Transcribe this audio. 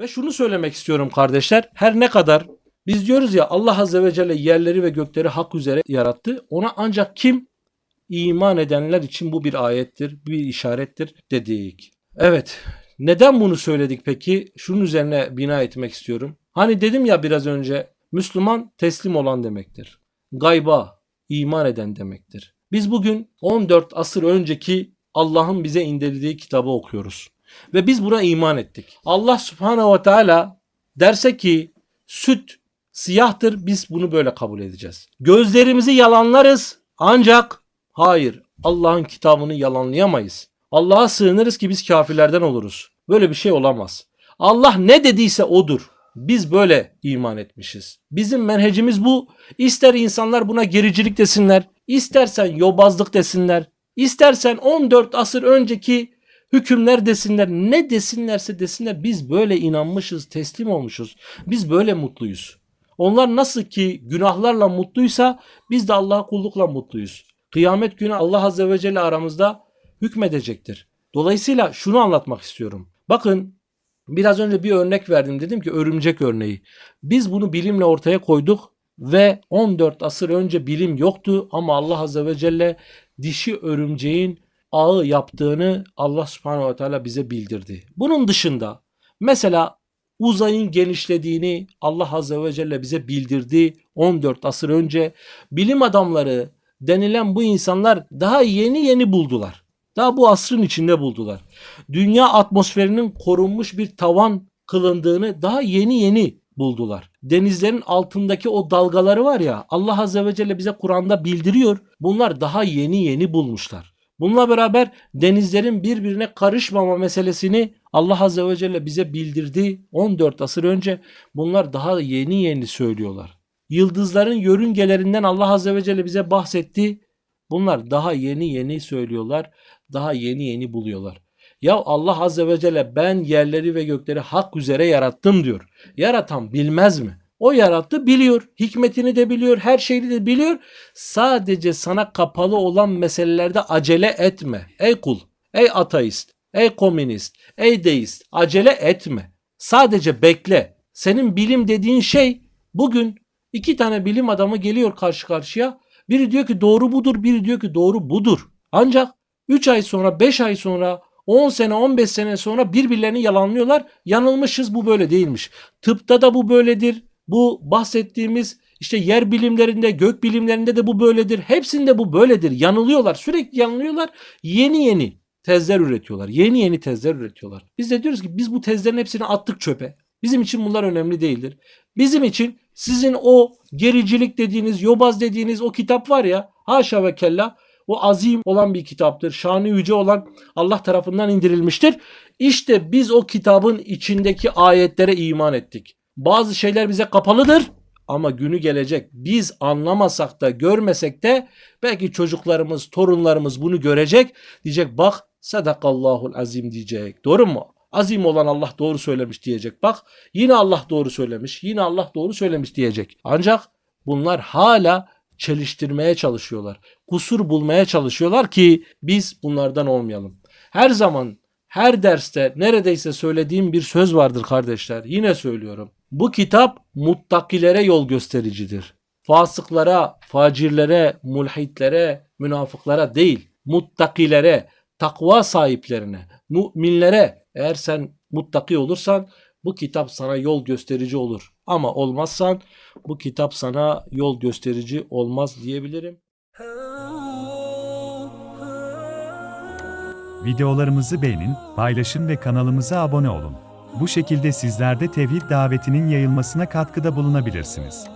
Ve şunu söylemek istiyorum kardeşler. Her ne kadar biz diyoruz ya Allah Azze ve Celle yerleri ve gökleri hak üzere yarattı. Ona ancak kim? iman edenler için bu bir ayettir, bir işarettir dedik. Evet. Neden bunu söyledik peki? Şunun üzerine bina etmek istiyorum. Hani dedim ya biraz önce Müslüman teslim olan demektir. Gayba iman eden demektir. Biz bugün 14 asır önceki Allah'ın bize indirdiği kitabı okuyoruz. Ve biz buna iman ettik. Allah subhanehu ve teala derse ki süt siyahtır biz bunu böyle kabul edeceğiz. Gözlerimizi yalanlarız ancak hayır Allah'ın kitabını yalanlayamayız. Allah'a sığınırız ki biz kafirlerden oluruz. Böyle bir şey olamaz. Allah ne dediyse odur. Biz böyle iman etmişiz. Bizim menhecimiz bu. İster insanlar buna gericilik desinler, istersen yobazlık desinler, istersen 14 asır önceki hükümler desinler, ne desinlerse desinler biz böyle inanmışız, teslim olmuşuz. Biz böyle mutluyuz. Onlar nasıl ki günahlarla mutluysa biz de Allah'a kullukla mutluyuz. Kıyamet günü Allah Azze ve Celle aramızda hükmedecektir. Dolayısıyla şunu anlatmak istiyorum. Bakın biraz önce bir örnek verdim dedim ki örümcek örneği. Biz bunu bilimle ortaya koyduk ve 14 asır önce bilim yoktu ama Allah Azze ve Celle dişi örümceğin ağı yaptığını Allah Subhanahu ve Teala bize bildirdi. Bunun dışında mesela uzayın genişlediğini Allah Azze ve Celle bize bildirdi 14 asır önce. Bilim adamları denilen bu insanlar daha yeni yeni buldular. Daha bu asrın içinde buldular. Dünya atmosferinin korunmuş bir tavan kılındığını daha yeni yeni buldular. Denizlerin altındaki o dalgaları var ya Allah Azze ve Celle bize Kur'an'da bildiriyor. Bunlar daha yeni yeni bulmuşlar. Bununla beraber denizlerin birbirine karışmama meselesini Allah Azze ve Celle bize bildirdi 14 asır önce. Bunlar daha yeni yeni söylüyorlar. Yıldızların yörüngelerinden Allah Azze ve Celle bize bahsetti. Bunlar daha yeni yeni söylüyorlar. Daha yeni yeni buluyorlar. Ya Allah Azze ve Celle ben yerleri ve gökleri hak üzere yarattım diyor. Yaratan bilmez mi? O yarattı biliyor. Hikmetini de biliyor. Her şeyini de biliyor. Sadece sana kapalı olan meselelerde acele etme. Ey kul, ey ateist, ey komünist, ey deist acele etme. Sadece bekle. Senin bilim dediğin şey bugün iki tane bilim adamı geliyor karşı karşıya. Biri diyor ki doğru budur, biri diyor ki doğru budur. Ancak 3 ay sonra, 5 ay sonra, 10 sene, 15 sene sonra birbirlerini yalanlıyorlar. Yanılmışız bu böyle değilmiş. Tıpta da bu böyledir. Bu bahsettiğimiz işte yer bilimlerinde, gök bilimlerinde de bu böyledir. Hepsinde bu böyledir. Yanılıyorlar. Sürekli yanılıyorlar. Yeni yeni tezler üretiyorlar. Yeni yeni tezler üretiyorlar. Biz de diyoruz ki biz bu tezlerin hepsini attık çöpe. Bizim için bunlar önemli değildir. Bizim için sizin o gericilik dediğiniz, yobaz dediğiniz o kitap var ya haşa ve kella o azim olan bir kitaptır. Şanı yüce olan Allah tarafından indirilmiştir. İşte biz o kitabın içindeki ayetlere iman ettik. Bazı şeyler bize kapalıdır ama günü gelecek. Biz anlamasak da görmesek de belki çocuklarımız, torunlarımız bunu görecek. Diyecek bak sadakallahul azim diyecek. Doğru mu? Azim olan Allah doğru söylemiş diyecek. Bak yine Allah doğru söylemiş. Yine Allah doğru söylemiş diyecek. Ancak bunlar hala çeliştirmeye çalışıyorlar. Kusur bulmaya çalışıyorlar ki biz bunlardan olmayalım. Her zaman her derste neredeyse söylediğim bir söz vardır kardeşler. Yine söylüyorum. Bu kitap muttakilere yol göstericidir. Fasıklara, facirlere, mulhitlere, münafıklara değil, muttakilere, takva sahiplerine, müminlere eğer sen muttaki olursan bu kitap sana yol gösterici olur. Ama olmazsan bu kitap sana yol gösterici olmaz diyebilirim. Videolarımızı beğenin, paylaşın ve kanalımıza abone olun. Bu şekilde sizler de tevhid davetinin yayılmasına katkıda bulunabilirsiniz.